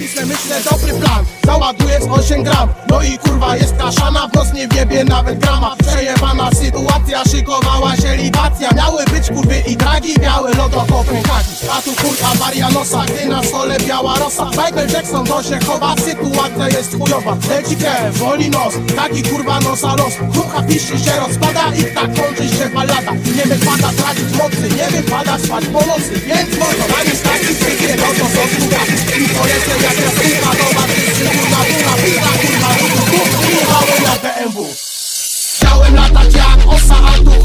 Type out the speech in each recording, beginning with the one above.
Pisnę, myślę, dobry plan. Załaduję z 8 gram. No i kurwa jest kaszana W nos nie wiebie nawet grama. Przejebana sytuacja Szykowała się libacja. Miały być kurwy i dragi Białe lodo Kopenhagi A tu kurwa Marianosa Gdy na stole biała rosa Michael Jackson to się chowa Sytuacja jest chujowa Leci krew, woli nos Taki kurwa nosa los Krucha piszy się rozpada I tak kończy się balada Nie wypada tracić mocy Nie wypada spać po nocy Więc mordo Na nie taki sypie No to są sługa I polecę jak ja słucha Towarzystrzy kurwa Buna Pizza kurwa Kurwa Jechałem na BMW Chciałem latać jak osa, a tu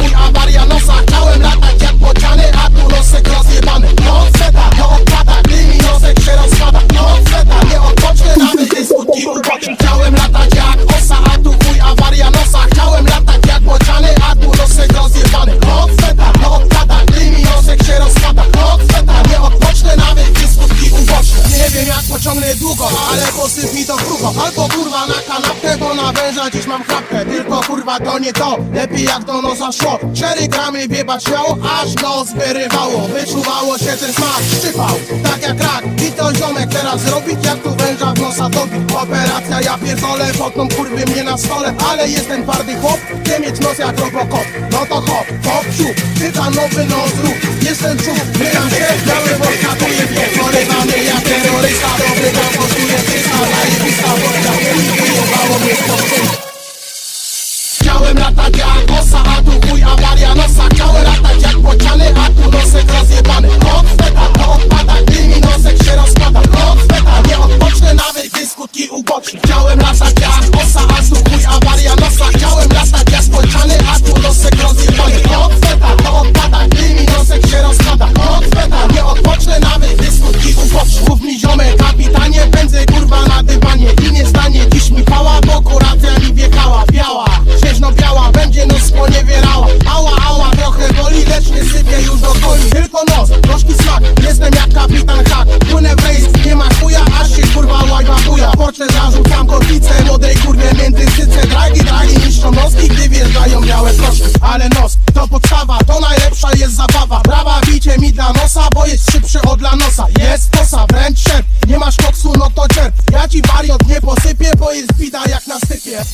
pociągnę długo, ale posyp mi to krucho Albo kurwa na kanapkę, bo na węża dziś mam chrapkę. Tylko kurwa to nie to, lepiej jak do nosa szło. Cztery gramy biebać śmiało, aż nos wyrywało. Wyczuwało się ten smak, szczypał, tak jak rak. I to ziomek teraz zrobić, jak tu węża w nosa dobić Operacja, ja pierdolę, potną kurwy mnie na stole. Ale jestem twardy chłop, chcę mieć nos jak robokop No to hop, hop, siup, tyta nowy nos rób. Jestem czub, myjam się, biały Chciałem latać jak osa, a tu chuj awaria nosa. Chciałem latać jak bociany, a tu nosek rozjebany Od feta to odpada, gdy mi nosek się rozpada. Od feta nie odpocznę nawet, gdy skutki uboczne Mów mi ziomek, kapitanie, pędzę kurwa na dywanie. I nie stanie dziś mi pała, bo kuracja mi wjechała Biała, śnieżno-biała, będzie nos sponiewierała Ała, ała, trochę boli, lecz nie sypie już do goli Tylko nos, troszki smak, jestem jak kapitan hak. Płynę w rejs, nie ma chuja, aż się kurwa łajba buja. Porcze kosa Bo jest szybszy od lanosa. Jest kosa, wręcz szef. Nie masz koksu, no to czerp Ja ci wariot nie posypię Bo jest bida jak na stypie.